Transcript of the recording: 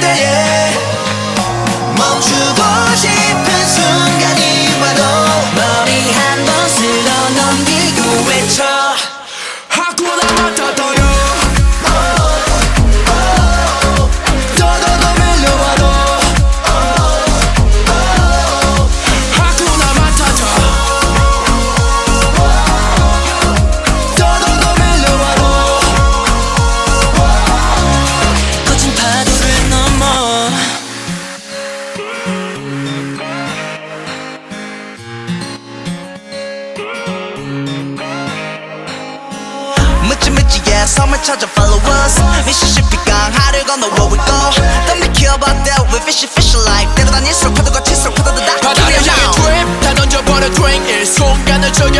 때에 멈추고 싶은 순간이 와도 머리 한 번 쓸어 넘기고 외쳐 하고 나마다. 내 섬을 찾아 follow us 미시시피 강하를 건너 where we go Don't be care about that we fishy fishy